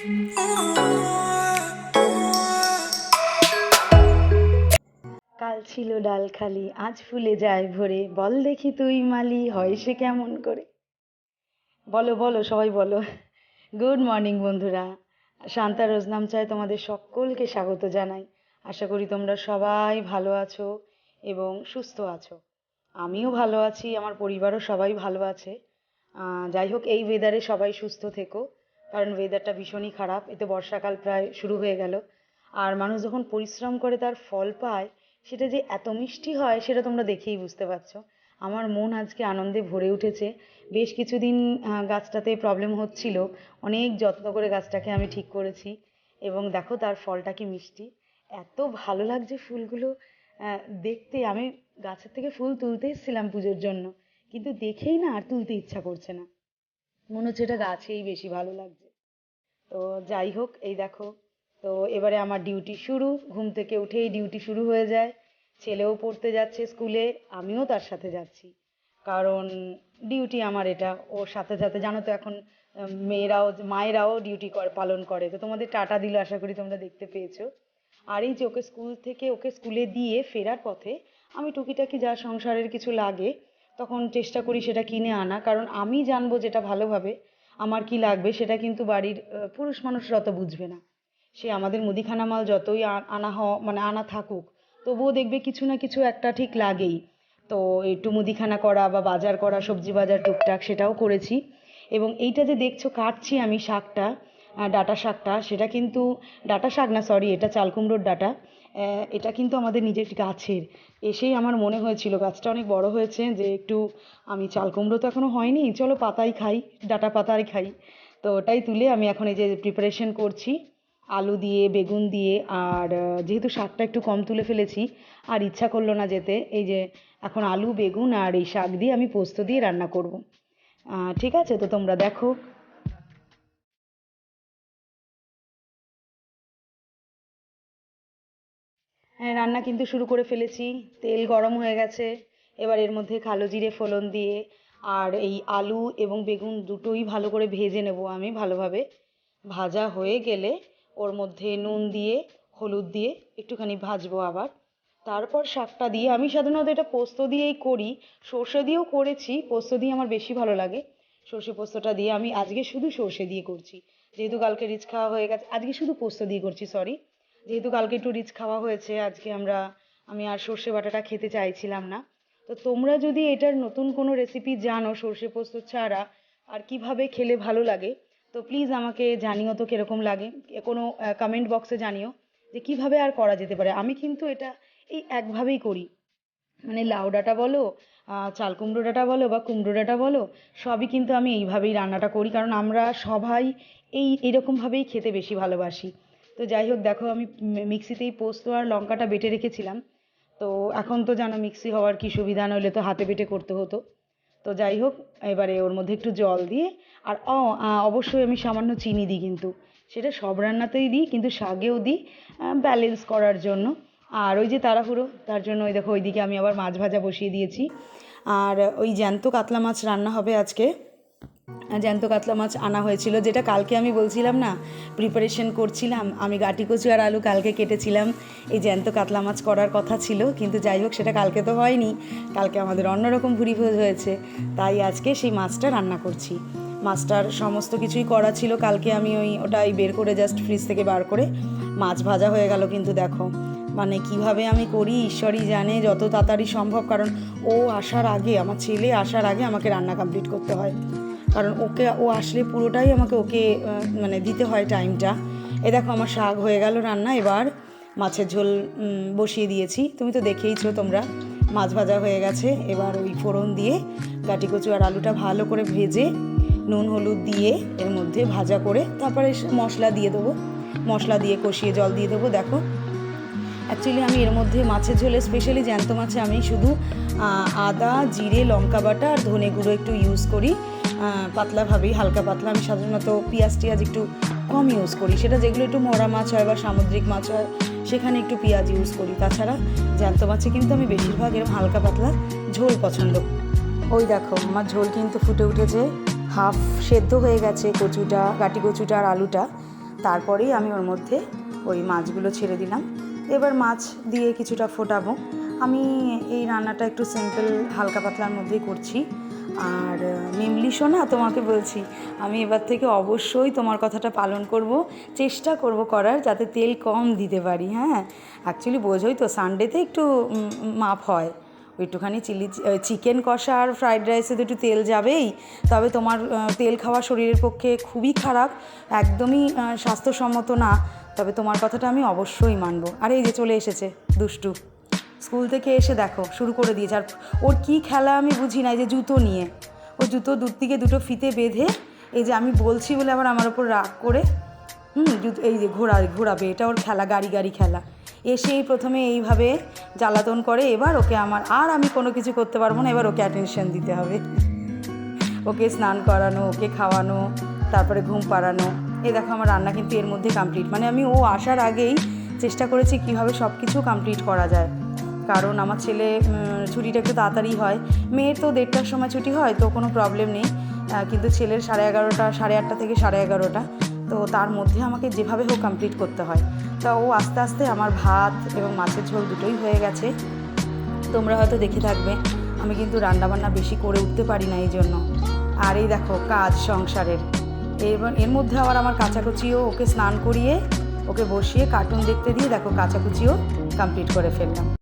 কাল ছিল ডাল খালি, আজ ফুলে যায় ভরে। বল দেখি তুই মালি, হয় সে কেমন করে? বলো বলো, সবাই বলো। গুড মর্নিং বন্ধুরা। শান্তা রোজনাম চায় তোমাদের সকলকে স্বাগত জানাই। আশা করি তোমরা সবাই ভালো আছো এবং সুস্থ আছো। আমিও ভালো আছি, আমার পরিবারও সবাই ভালো আছে। যাই হোক, এই ওয়েদারে সবাই সুস্থ থেকো। কারণ ওয়েদারটা ভীষণই খারাপ, এতে বর্ষাকাল প্রায় শুরু হয়ে গেল। আর মানুষ যখন পরিশ্রম করে তার ফল পায়, সেটা যে এত মিষ্টি হয়, সেটা তোমরা দেখেই বুঝতে পারছ। আমার মন আজকে আনন্দে ভরে উঠেছে। বেশ কিছুদিন গাছটাতে প্রবলেম হচ্ছিল। অনেক যত্ন করে গাছটাকে আমি ঠিক করেছি। এবং দেখো তার ফলটা কি মিষ্টি। এত ভালো লাগছে ফুলগুলো দেখতে। আমি গাছের থেকে ফুল তুলতে এসেছিলাম পুজোর জন্য। কিন্তু দেখেই না আর তুলতে ইচ্ছা করছে না। মনে হচ্ছে এটা গাছেই বেশি ভালো লাগছে। তো যাই হোক, এই দেখো, তো এবারে আমার ডিউটি শুরু, ঘুম থেকে উঠেই ডিউটি শুরু হয়ে যায়। ছেলেও পড়তে যাচ্ছে স্কুলে, আমিও তার সাথে যাচ্ছি। কারণ ডিউটি আমার এটা ওর সাথে সাথে জানো তো এখন মেয়েরাও, মায়েরাও ডিউটি পালন করে। তো তোমাদের টাটা দিল, আশা করি তোমরা দেখতে পেয়েছ। আর এই যে ওকে স্কুল থেকে, ওকে স্কুলে দিয়ে ফেরার পথে, আমি টুকিটাকি যা সংসারের কিছু লাগে তখন চেষ্টা করি সেটা কিনে আনা। কারণ আমি জানব যেটা ভালোভাবে আমার কি লাগবে সেটা কিন্তু বাড়ির পুরুষ মানুষরা অত বুঝবে না। সে আমাদের মুদিখানা মাল যতই আনা হ মানে আনা থাকুক, তবুও দেখবে কিছু না কিছু একটা ঠিক লাগেই। তো একটু মুদিখানা করা বা বাজার করা, সবজি বাজার, টুকটাক সেটাও করেছি। এবং এইটা যে দেখছ কাটছি আমি শাকটা ডাঁটা শাকটা, সেটা কিন্তু, ডাঁটা শাক না সরি এটা চাল কুমড়োর ডাঁটা। এটা কিন্তু আমাদের নিজের গাছের। এসেই আমার মনে হয়েছিল, গাছটা অনেক বড় হয়েছে যে একটু আমি চাল কুমড়ো তো এখনও হয়নি, চলো পাতাই খাই, ডাটা পাতাই খাই। তো ওটাই তুলে আমি এখন এই যে প্রিপারেশন করছি, আলু দিয়ে, বেগুন দিয়ে, আর যেহেতু শাকটা একটু কম তুলে ফেলেছি, আর ইচ্ছা করল না যেতে, এই যে এখন আলু, বেগুন, আর এই শাক দিয়ে আমি পোস্ত দিয়ে রান্না করব। ঠিক আছে, তো তোমরা দেখো। হ্যাঁ রান্না কিন্তু শুরু করে ফেলেছি। তেল গরম হয়ে গেছে। এবার এর মধ্যে কালো জিরে ফোড়ন দিয়ে আর এই আলু এবং বেগুন দুটোই ভালো করে ভেজে নেব আমি ভালোভাবে। ভাজা হয়ে গেলে ওর মধ্যে নুন দিয়ে, হলুদ দিয়ে একটুখানি ভাজবো আবার। তারপর শাকটা দিয়ে আমি সাধারণত এটা পোস্ত দিয়েই করি। সর্ষে দিয়েও করেছি, পোস্ত দিয়ে আমার বেশি ভালো লাগে। সর্ষে পোস্তটা দিয়ে আমি আজকে শুধু সর্ষে দিয়ে করছি। যেহেতু কালকে রিচ খাওয়া হয়ে গেছে, আজকে শুধু পোস্ত দিয়ে করছি সরি যেহেতু কালকে একটু রিচ খাওয়া হয়েছে, আজকে আমরা, আমি আর সর্ষে বাটাটা খেতে চাইছিলাম না। তো তোমরা যদি এটার নতুন কোনো রেসিপি জানো সর্ষে পোস্ত ছাড়া, আর কীভাবে খেলে ভালো লাগে, তো প্লিজ আমাকে জানিও তো কীরকম লাগে। কোনো কমেন্ট বক্সে জানিও যে কীভাবে আর করা যেতে পারে। আমি কিন্তু এটা এই একভাবেই করি। মানে লাউ ডাঁটা বলো চাল কুমড়ো ডাঁটা বলো বা কুমড়ো ডাঁটা বলো, সবই কিন্তু আমি এইভাবেই রান্নাটা করি। কারণ আমরা সবাই এই, এরকমভাবেই খেতে বেশি ভালোবাসি। তো যাই হোক দেখো আমি মিক্সিতেই পোস্ত আর লঙ্কাটা বেটে রেখেছিলাম। তো এখন তো জানো মিক্সি হওয়ার কি সুবিধা, নইলে তো হাতে বেটে করতে হতো। তো যাই হোক এবারে ওর মধ্যে একটু জল দিয়ে, আর ও অবশ্যই আমি সামান্য চিনি দিই কিন্তু। সেটা সব রান্নাতেই দিই, কিন্তু শাকেও দিই ব্যালেন্স করার জন্য। আর ওই যে তাড়াহুড়ো, তার জন্য ওই দেখো ওইদিকে আমি আবার মাছ ভাজা বসিয়ে দিয়েছি। আর ওই জ্যান্ত কাতলা মাছ রান্না হবে আজকে। জ্যান্ত কাতলা মাছ আনা হয়েছিল, যেটা কালকে আমি বলছিলাম না প্রিপারেশন করছিলাম। আমি গাটি কচু আর আলু কালকে কেটেছিলাম। এই জ্যান্ত কাতলা মাছ করার কথা ছিল, কিন্তু যাই হোক, সেটা কালকে তো হয়নি। কালকে আমাদের অন্যরকম ভুরি ভোজ হয়েছে, তাই আজকে সেই মাছটা রান্না করছি। মাছটার সমস্ত কিছুই করা ছিল, কালকে আমি ওই ওটাই বের করে জাস্ট ফ্রিজ থেকে বার করে মাছ ভাজা হয়ে গেল কিন্তু দেখো। মানে কীভাবে আমি করি, ঈশ্বরই জানে, যত তাড়াতাড়ি সম্ভব, কারণ ও আসার আগে, আমার ছেলে আসার আগে আমাকে রান্না কমপ্লিট করতে হয়। কারণ ওকে, ও আসলে পুরোটাই আমাকে ওকে মানে দিতে হয় টাইমটা এ দেখো আমার শাক হয়ে গেল রান্না, এবার মাছের ঝোল বসিয়ে দিয়েছি। তুমি তো দেখেইছো তোমরা, মাছ ভাজা হয়ে গেছে। এবার ওই ফোড়ন দিয়ে কাটি কচু আর আলুটা ভালো করে ভেজে নুন, হলুদ দিয়ে এর মধ্যে ভাজা করে তারপরে মশলা দিয়ে দেবো। মশলা দিয়ে কষিয়ে জল দিয়ে দেবো, দেখো। অ্যাকচুয়ালি আমি এর মধ্যে মাছের ঝোলে স্পেশালি জ্যান্ত মাছে আমি শুধু আদা, জিরে, লঙ্কা বাটা আর ধনে গুঁড়ো একটু ইউজ করি। পাতলাভাবেই হালকা পাতলা। আমি সাধারণত পেঁয়াজ টিয়াজ একটু কম ইউজ করি। সেটা যেগুলো একটু মরা মাছ হয় বা সামুদ্রিক মাছ হয়, সেখানে একটু পেঁয়াজ ইউজ করি। তাছাড়া জ্যান্ত মাছে কিন্তু আমি বেশিরভাগ এরকম হালকা পাতলা ঝোল পছন্দ ওই দেখো, আমার ঝোল কিন্তু ফুটে উঠেছে। হাফ সেদ্ধ হয়ে গেছে কচুটা কাটি কচুটা আর আলুটা। তারপরেই আমি ওর মধ্যে ওই মাছগুলো ছেড়ে দিলাম। এবার মাছ দিয়ে কিছুটা ফোটাবো। আমি এই রান্নাটা একটু সিম্পল হালকা পাতলার মধ্যেই করছি। আর মিমলি শোনা তোমাকে বলছি, আমি এবার থেকে অবশ্যই তোমার কথাটা পালন করব, চেষ্টা করব করার যাতে তেল কম দিতে পারি হ্যাঁ? অ্যাকচুয়ালি বোঝোই তো সানডেতে একটু মাপ হয়। একটুখানি চিলি চিকেন কষা আর ফ্রাইড রাইসে তো একটু তেল যাবেই। তবে তোমার তেল খাওয়া শরীরের পক্ষে খুবই খারাপ, একদমই স্বাস্থ্যসম্মত না। তবে তোমার কথাটা আমি অবশ্যই মানবো। আর, এই যে চলে এসেছে, দুষ্টু। স্কুল থেকে এসে দেখো, শুরু করে দিয়েছে। আর ওর কী খেলা আমি বুঝি না এই যে জুতো নিয়ে। ও জুতো দূর থেকে দুটো ফিতে বেঁধে, এই যে আমি বলছি বলে আবার আমার ওপর রাগ করে, হুম, জুতো, এই যে ঘোরা ঘোরাবে। এটা ওর খেলা, গাড়ি গাড়ি খেলা। এসেই প্রথমে এইভাবে জ্বালাতন করে, এবার ওকে আমার, আর আমি কোনো কিছু করতে পারব না, এবার ওকে অ্যাটেনশন দিতে হবে। ওকে স্নান করানো, ওকে খাওয়ানো, তারপরে ঘুম পাড়ানো। এ দেখো আমার রান্না কিন্তু এর মধ্যে কমপ্লিট মানে আমি ও আসার আগেই চেষ্টা করেছি কীভাবে সব কিছু কমপ্লিট করা যায়। কারণ আমার ছেলে ছুটিটা একটু তাড়াতাড়ি হয়। মেয়ের তো দেড়টার সময় ছুটি হয়, তো কোনো প্রবলেম নেই। কিন্তু ছেলের সাড়ে এগারোটা, সাড়ে আটটা থেকে সাড়ে এগারোটা। তো তার মধ্যে আমাকে যেভাবে হোক কমপ্লিট করতে হয়। তা ও আস্তে আস্তে আমার ভাত এবং মাছের ঝোল দুটোই হয়ে গেছে। তোমরা হয়তো দেখে থাকবে, আমি কিন্তু রান্নাবান্না বেশি করে উঠতে পারি না এই জন্য আর এই দেখো, কাজ সংসারের। এর এর মধ্যে আবার আমার কাচাকুচিও ওকে স্নান করিয়ে, ওকে বসিয়ে কার্টুন দেখতে দিয়ে দেখো কাচাকুচিও কমপ্লিট করে ফেললাম।